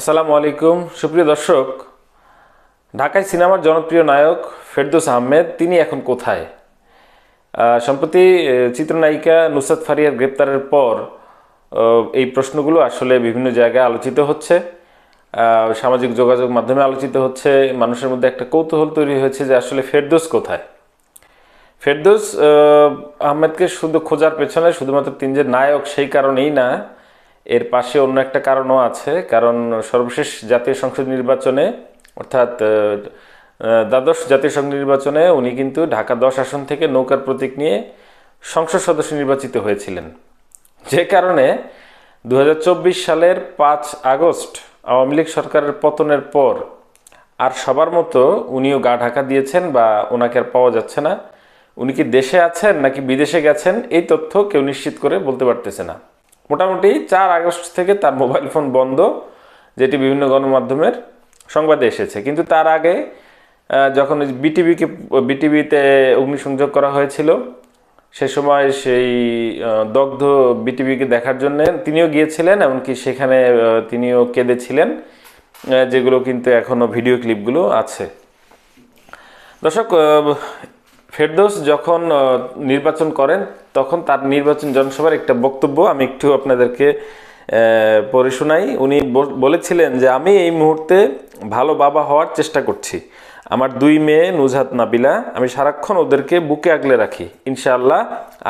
আসসালামু আলাইকুম। সুপ্রিয় দর্শক ঢাকায় সিনেমার জনপ্রিয় নায়ক ফেরদৌস আহমেদ তিনি এখন কোথায়? সম্প্রতি চিত্রনায়িকা নুসাদ ফারিয়ার গ্রেপ্তারের পর এই প্রশ্নগুলো আসলে বিভিন্ন জায়গায় আলোচিত হচ্ছে। সামাজিক যোগাযোগ মাধ্যমে আলোচিত হচ্ছে। মানুষের মধ্যে একটা কৌতূহল তৈরি হয়েছে যে আসলে ফেরদৌস কোথায়? ফেরদৌস আহ, আহমেদকে শুধু খোঁজার পেছনে শুধুমাত্র তিনি যে নায়ক সেই কারণেই না এর পাশে অন্য একটা কারণও আছে, কারণ সর্বশেষ জাতীয় সংসদ নির্বাচনে, অর্থাৎ দ্বাদশ জাতীয় সংসদ নির্বাচনে উনি কিন্তু ঢাকা দশ আসন থেকে নৌকার প্রতীক নিয়ে সংসদ সদস্য নির্বাচিত হয়েছিলেন। যে কারণে দু হাজার চব্বিশ সালের পাঁচ আগস্ট আওয়ামী লীগ সরকারের পতনের পর আর সবার মতো উনিও গা ঢাকা দিয়েছেন বা ওনাকে আর পাওয়া যাচ্ছে না। উনি কি দেশে আছেন নাকি বিদেশে গেছেন, এই তথ্য কেউ নিশ্চিত করে বলতে পারতেছে না। মোটামুটি চার আগস্ট থেকে তার মোবাইল ফোন বন্ধ, যেটি বিভিন্ন গণমাধ্যমের সংবাদে এসেছে। কিন্তু তার আগে যখন বিটিভিকে, বিটিভিতে অগ্নিসংযোগ করা হয়েছিল, সে সময় সেই দগ্ধ বিটিভিকে দেখার জন্য তিনিও গিয়েছিলেন, এমনকি সেখানে তিনিও কেঁদেছিলেন যেগুলো কিন্তু এখনও ভিডিও ক্লিপগুলো আছে। দর্শক ফেরদৌস যখন নির্বাচন করেন, তখন তার নির্বাচন জনসভার একটা বক্তব্য আমি একটু আপনাদেরকে পড়ে শোনাই। উনি বলেছিলেন যে, আমি এই মুহূর্তে ভালো বাবা হওয়ার চেষ্টা করছি। আমার দুই মেয়ে নুজহাত নাবিলা, আমি সারাক্ষণ ওদেরকে বুকে আগলে রাখি। ইনশাআল্লাহ,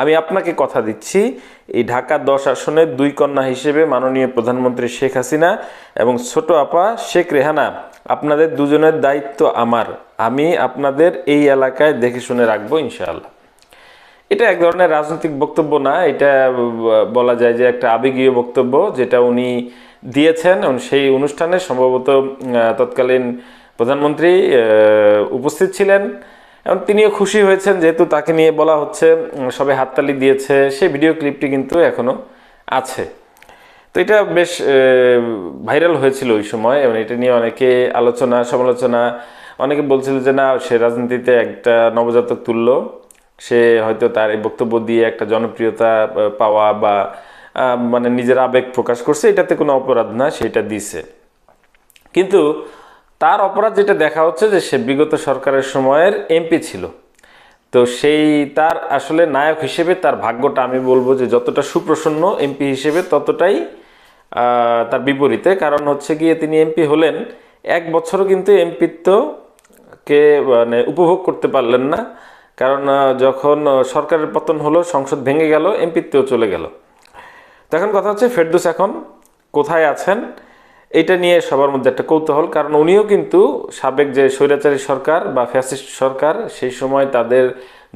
আমি আপনাকে কথা দিচ্ছি। এই ঢাকা দশ আসনের দুই কন্যা হিসেবে মাননীয় প্রধানমন্ত্রী শেখ হাসিনা এবং ছোট আপা শেখ রেহানা আপনাদের দুজনের দায়িত্ব আমার। আমি আপনাদের এই এলাকায় দেখে শুনে রাখব ইনশাআল্লাহ। এটা এক ধরনের রাজনৈতিক বক্তব্য না, এটা বলা যায় যে একটা আবেগীয় বক্তব্য, যেটা উনি দিয়েছেন। এবং সেই অনুষ্ঠানে সম্ভবত তৎকালীন প্রধানমন্ত্রী উপস্থিত ছিলেন। এবং তিনিও খুশি হয়েছেন, যেহেতু তাকে নিয়ে বলা হচ্ছে সবাই হাততালি দিয়েছে, সেই ভিডিও ক্লিপটি কিন্তু এখনও আছে। তো এটা বেশ ভাইরাল হয়েছিল ওই সময়। এবং এটা নিয়ে অনেকে আলোচনা, সমালোচনা, অনেকে বলছিল যে না, সে রাজনীতিতে একটা নবজাতক তুল্য। সে হয়তো তার এই বক্তব্য দিয়ে একটা জনপ্রিয়তা পাওয়া বা মানে নিজের আবেগ প্রকাশ করছে, এটাতে কোনো অপরাধ না, সেটা দিছে। কিন্তু তার অপরাধ যেটা দেখা হচ্ছে যে সে বিগত সরকারের সময়ের এমপি ছিল। তো সেই তার আসলে নায়ক হিসেবে তার ভাগ্যটা আমি বলব যে যতটা সুপ্রসন্ন এমপি হিসেবে, ততটাই তার বিপরীতে, কারণ হচ্ছে গিয়ে তিনি এমপি হলেন। এক বছরও কিন্তু এমপিত্বকে মানে উপভোগ করতে পারলেন না। কারণ যখন সরকারের পতন হলো, সংসদ ভেঙে গেল, এমপিত্বও চলে গেল। তো এখন কথা হচ্ছে, ফেরদৌস এখন কোথায় আছেন? এটা নিয়ে সবার মধ্যে একটা কৌতূহল, কারণ উনিও কিন্তু সাবেক যে স্বৈরাচারী সরকার বা ফ্যাসিস্ট সরকার, সেই সময় তাদের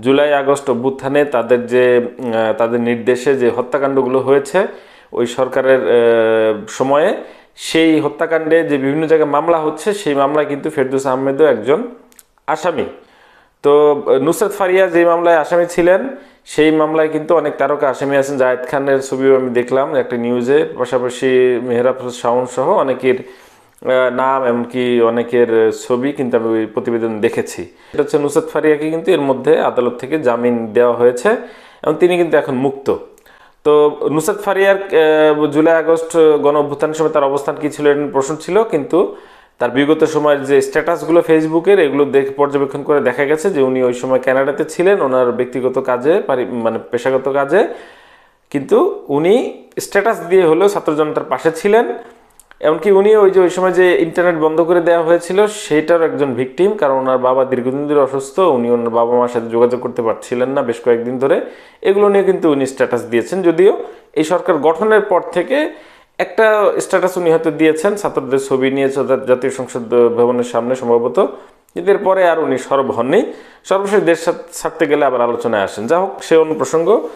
জুলাই আগস্ট অভ্যুত্থানে তাদের যে তাদের নির্দেশে যে হত্যাকাণ্ডগুলো হয়েছে ওই সরকারের সময়ে সেই হত্যাকাণ্ডে যে বিভিন্ন জায়গায় মামলা হচ্ছে, সেই মামলায় কিন্তু ফেরদৌস আহমেদও একজন আসামি। তো, নুসরাত ফারিয়া যে মামলায় আসামি ছিলেন, সেই মামলায় কিন্তু অনেক তারকা আসামি আছেন। জায়েদ খানের ছবিও আমি দেখলাম একটা নিউজে, পাশাপাশি মেহরাব শাওন সহ অনেকের নাম এমনকি অনেকের ছবি কিন্তু আমি ওই প্রতিবেদন দেখেছি। এটা হচ্ছে নুসরাত ফারিয়াকে কিন্তু এর মধ্যে আদালত থেকে জামিন দেওয়া হয়েছে এবং তিনি কিন্তু এখন মুক্ত। তো নুসাদ ফারিয়ার জুলাই আগস্ট গণ অভ্যুত্থানের সময় তার অবস্থান কী ছিল প্রশ্ন ছিল, কিন্তু তার বিগত সময়ের যে স্ট্যাটাসগুলো ফেসবুকের, এগুলো দেখে পর্যবেক্ষণ করে দেখা গেছে যে উনি ওই সময় ক্যানাডাতে ছিলেন, ওনার ব্যক্তিগত কাজে মানে পেশাগত কাজে। কিন্তু উনি স্ট্যাটাস দিয়ে হলেও ছাত্র জনতার পাশে ছিলেন। এমনকি উনি ওই যে ওই সময় যে ইন্টারনেট বন্ধ করে দেওয়া হয়েছিল সেটার একজন ভিকটিম কারণ ওনার বাবা দীর্ঘদিন ধরে অসুস্থ, উনি ওনার বাবা মার সাথে যোগাযোগ করতে পারছিলেন না বেশ কয়েকদিন ধরে। এগুলো নিয়ে কিন্তু উনি স্ট্যাটাস দিয়েছেন, যদিও এই সরকার গঠনের পর থেকে একটা স্ট্যাটাস উনি হয়তো দিয়েছেন, ছাত্রদের ছবি নিয়ে যা- জাতীয় সংসদ ভবনের সামনে সম্ভবত এদের পরে আর উনি সরব হননি। সর্বশেষ দেশ ছাড়- ছাড়তে গেলে আবার আলোচনায় আসেন। যা হোক সে অন্য প্রসঙ্গ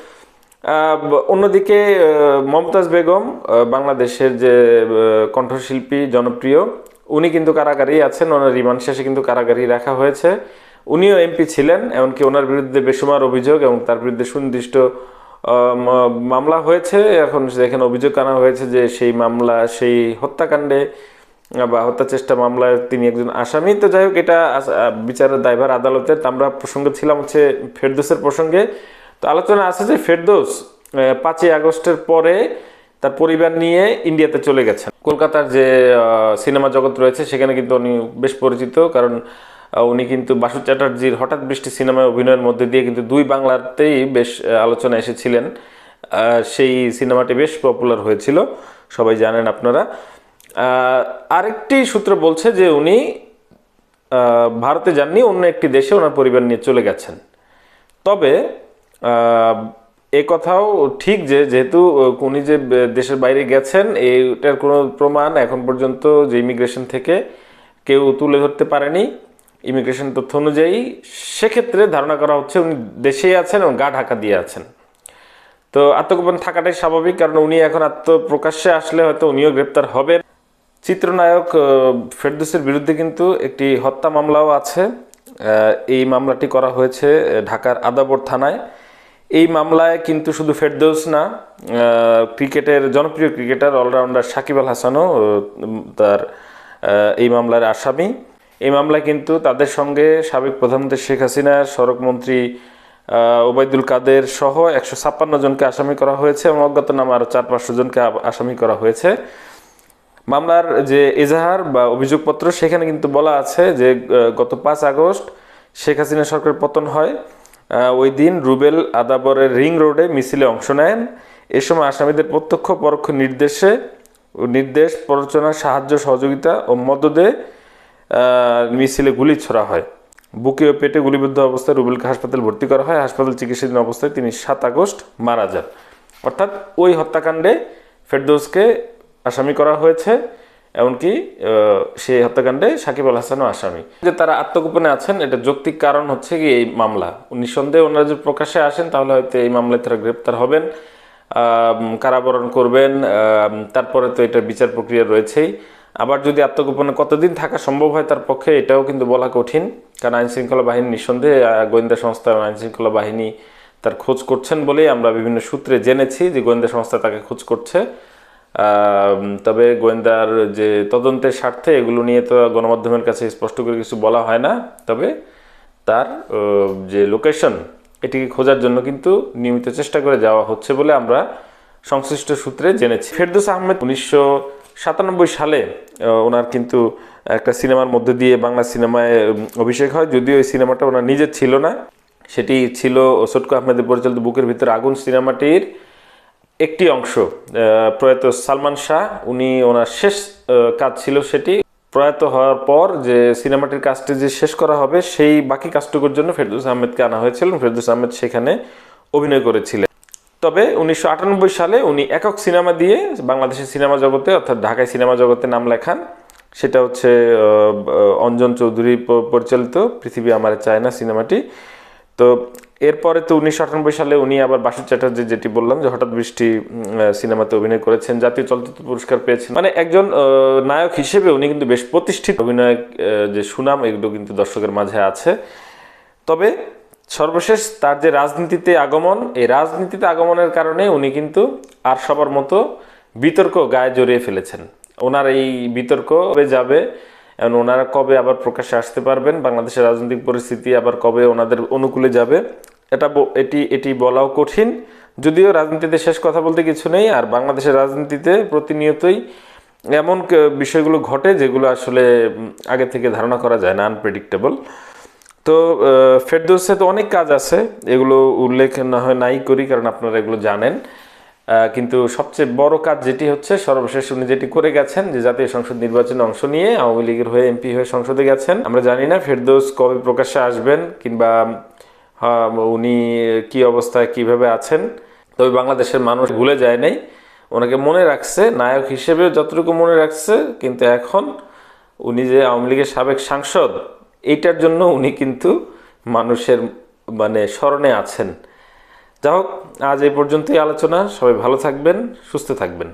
অন্যদিকে মমতাজ বেগম বাংলাদেশের যে কণ্ঠশিল্পী জনপ্রিয়, উনি কিন্তু কারাগারেই আছেন, ওনার রিমান্ড শেষে কিন্তু কারাগারেই রাখা হয়েছে। উনিও এমপি ছিলেন, এমনকি ওনার বিরুদ্ধে বেসুমার অভিযোগ এবং তার বিরুদ্ধে সুনির্দিষ্ট মামলা হয়েছে। এখন এখানে অভিযোগ আনা হয়েছে যে সেই মামলা, সেই হত্যাকাণ্ডে বা হত্যা চেষ্টা মামলায় তিনি একজন আসামি। তো যাই হোক, এটা বিচারের দায়ভার আদালতের। আমরা প্রসঙ্গে ছিলাম হচ্ছে ফেরদৌসের প্রসঙ্গে। তো আলোচনা আছে যে ফেরদৌস পাঁচই আগস্টের পরে তার পরিবার নিয়ে ইন্ডিয়াতে চলে গেছেন। কলকাতার যে সিনেমা জগৎ রয়েছে, সেখানে কিন্তু উনি বেশ পরিচিত, কারণ উনি কিন্তু বাসু চ্যাটার্জির হঠাৎ বৃষ্টি সিনেমায় অভিনয়ের মধ্যে দিয়ে কিন্তু দুই বাংলাতেই বেশ আলোচনা এসেছিলেন। সেই সিনেমাটি বেশ পপুলার হয়েছিল, সবাই জানেন আপনারা। আরেকটি সূত্র বলছে যে উনি ভারতে যাননি, অন্য একটি দেশে ওনার পরিবার নিয়ে চলে গেছেন। তবে এ কথাও ঠিক যে, যেহেতু উনি যে দেশের বাইরে গেছেন এইটার কোনো প্রমাণ এখন পর্যন্ত যে ইমিগ্রেশন থেকে কেউ তুলে ধরতে পারেনি ইমিগ্রেশন তথ্য অনুযায়ী, সেক্ষেত্রে ধারণা করা হচ্ছে উনি দেশেই আছেন এবং গা ঢাকা দিয়ে আছেন। তো আত্মগোপন থাকাটাই স্বাভাবিক, কারণ উনি এখন আত্মপ্রকাশ্যে আসলে হয়তো উনিও গ্রেপ্তার হবেন। চিত্রনায়ক ফেরদৌসের বিরুদ্ধে কিন্তু একটি হত্যা মামলাও আছে। এই মামলাটি করা হয়েছে ঢাকার আদাবর থানায়। এই মামলায় কিন্তু শুধু ফেরদৌস না ক্রিকেটের জনপ্রিয় ক্রিকেটার অলরাউন্ডার সাকিব আল হাসানও তার এই মামলার আসামি। এই মামলায় কিন্তু তাদের সঙ্গে সাবেক প্রধানমন্ত্রী শেখ হাসিনার সড়কমন্ত্রী ওবায়দুল কাদের সহ একশো ছাপ্পান্ন জনকে আসামি করা হয়েছে এবং অজ্ঞাতনাম আরও চার পাঁচশো জনকে আসামি করা হয়েছে। মামলার যে এজাহার বা অভিযোগপত্র, সেখানে কিন্তু বলা আছে যে গত পাঁচ আগস্ট শেখ হাসিনা সরকার পতন হয়। ওই দিন রুবেল আদাবরের রিং রোডে মিছিলে অংশ নেন। এ সময় আসামিদের প্রত্যক্ষ পরোক্ষ নির্দেশে, নির্দেশ প্ররোচনা সাহায্য, সহযোগিতা ও মদদে মিছিলে গুলি ছোড়া হয়। বুকে ও পেটে গুলিবিদ্ধ অবস্থায় রুবেলকে হাসপাতালে ভর্তি করা হয়। হাসপাতাল চিকিৎসাধীন অবস্থায় তিনি সাত আগস্ট মারা যান। অর্থাৎ ওই হত্যাকাণ্ডে ফেরদৌসকে আসামি করা হয়েছে। এমনকি সেই হত্যাকাণ্ডে সাকিব আল হাসানও আসামি। যে তারা আত্মগোপনে আছেন, এটা যৌক্তিক কারণ হচ্ছে কি এই মামলা। নিঃসন্দেহে ওনারা যদি প্রকাশ্যে আসেন, তাহলে হয়তো এই মামলায় তারা গ্রেপ্তার হবেন কারাবরণ করবেন তারপরে তো এটা বিচার প্রক্রিয়া রয়েছেই। আবার যদি আত্মগোপনে কতদিন থাকা সম্ভব হয় তার পক্ষে, এটাও কিন্তু বলা কঠিন। কারণ আইন শৃঙ্খলা বাহিনী নিঃসন্দেহে গোয়েন্দা সংস্থা এবং আইন শৃঙ্খলা বাহিনী তার খোঁজ করছেন বলেই আমরা বিভিন্ন সূত্রে জেনেছি যে গোয়েন্দা সংস্থা তাকে খোঁজ করছে। তবে গোয়েন্দার যে তদন্তের স্বার্থে এগুলো নিয়ে তো গণমাধ্যমের কাছে স্পষ্ট করে কিছু বলা হয় না। তবে তার যে লোকেশন, এটিকে খোঁজার জন্য কিন্তু নিয়মিত চেষ্টা করে যাওয়া হচ্ছে বলে আমরা সংশ্লিষ্ট সূত্রে জেনেছি। ফেরদৌস আহমেদ উনিশশো সাতানব্বই সালে ওনার কিন্তু একটা সিনেমার মধ্যে দিয়ে বাংলা সিনেমায় অভিষেক হয়। যদিও এই সিনেমাটা ওনার নিজের ছিল না, সেটি ছিল সটকু আহমেদের পরিচালিত বুকের ভিতরে আগুন সিনেমাটির একটি অংশ প্রয়াত সালমান শাহ, উনি ওনার শেষ কাজ ছিল সেটি প্রয়াত হওয়ার পর যে সিনেমাটির কাজটি যে শেষ করা হবে, সেই বাকি কাজটুকুর জন্য ফেরদৌস আহমেদকে আনা হয়েছিল। ফেরদৌস আহমেদ সেখানে অভিনয় করেছিলেন। তবে উনিশশো আটানব্বই সালে উনি একক সিনেমা দিয়ে বাংলাদেশের সিনেমা জগতে, অর্থাৎ ঢাকায় সিনেমা জগতে নাম লেখান। সেটা হচ্ছে অঞ্জন চৌধুরী পরিচালিত, পৃথিবী আমার চায় না সিনেমাটি। তো এরপরে তো উনিশশো আটানব্বই সালে উনি আবার বাসু চ্যাটার্জি যেটি বললাম যে হঠাৎ বৃষ্টি সিনেমাতে অভিনয় করেছেন, জাতীয় চলচ্চিত্র পুরস্কার পেয়েছেন। মানে একজন নায়ক হিসেবে উনি কিন্তু বেশ প্রতিষ্ঠিত। অভিনয় যে সুনাম, এগুলো কিন্তু দর্শকের মাঝে আছে। তবে সর্বশেষ তার যে রাজনীতিতে আগমন, এই রাজনীতিতে আগমনের কারণে উনি কিন্তু আর সবার মতো বিতর্ক গায়ে জড়িয়ে ফেলেছেন। ওনার এই বিতর্ক যাবে এবং ওনারা কবে আবার প্রকাশ্যে আসতে পারবেন, বাংলাদেশের রাজনৈতিক পরিস্থিতি আবার কবে ওনাদের অনুকূলে যাবে, এটা এটি এটি বলাও কঠিন। যদিও রাজনীতিতে শেষ কথা বলতে কিছু নেই, আর বাংলাদেশের রাজনীতিতে প্রতিনিয়তই এমন বিষয়গুলো ঘটে যেগুলো আসলে আগে থেকে ধারণা করা যায় না আনপ্রেডিক্টেবল তো ফেরদৌসে তো অনেক কাজ আছে, এগুলো উল্লেখ না হয় নাই করি, কারণ আপনারা এগুলো জানেন। কিন্তু সবচেয়ে বড় কাজ যেটি হচ্ছে, সর্বশেষ উনি যেটি করে গেছেন, যে জাতীয় সংসদ নির্বাচনে অংশ নিয়ে আওয়ামী লীগের হয়ে এমপি হয়ে সংসদে গেছেন। আমরা জানি না ফেরদৌস কবে প্রকাশ্যে আসবেন কিংবা উনি কি অবস্থায় কীভাবে আছেন। তবে বাংলাদেশের মানুষ ভুলে যায় নাই। ওনাকে মনে রাখছে, নায়ক হিসেবেও যতটুকু মনে রাখছে, কিন্তু এখন উনি যে আওয়ামী লীগের সাবেক সাংসদ এইটার জন্য উনি কিন্তু মানুষের মানে স্মরণে আছেন। যা হোক আজ এই পর্যন্তই আলোচনা। সবাই ভালো থাকবেন সুস্থ থাকবেন।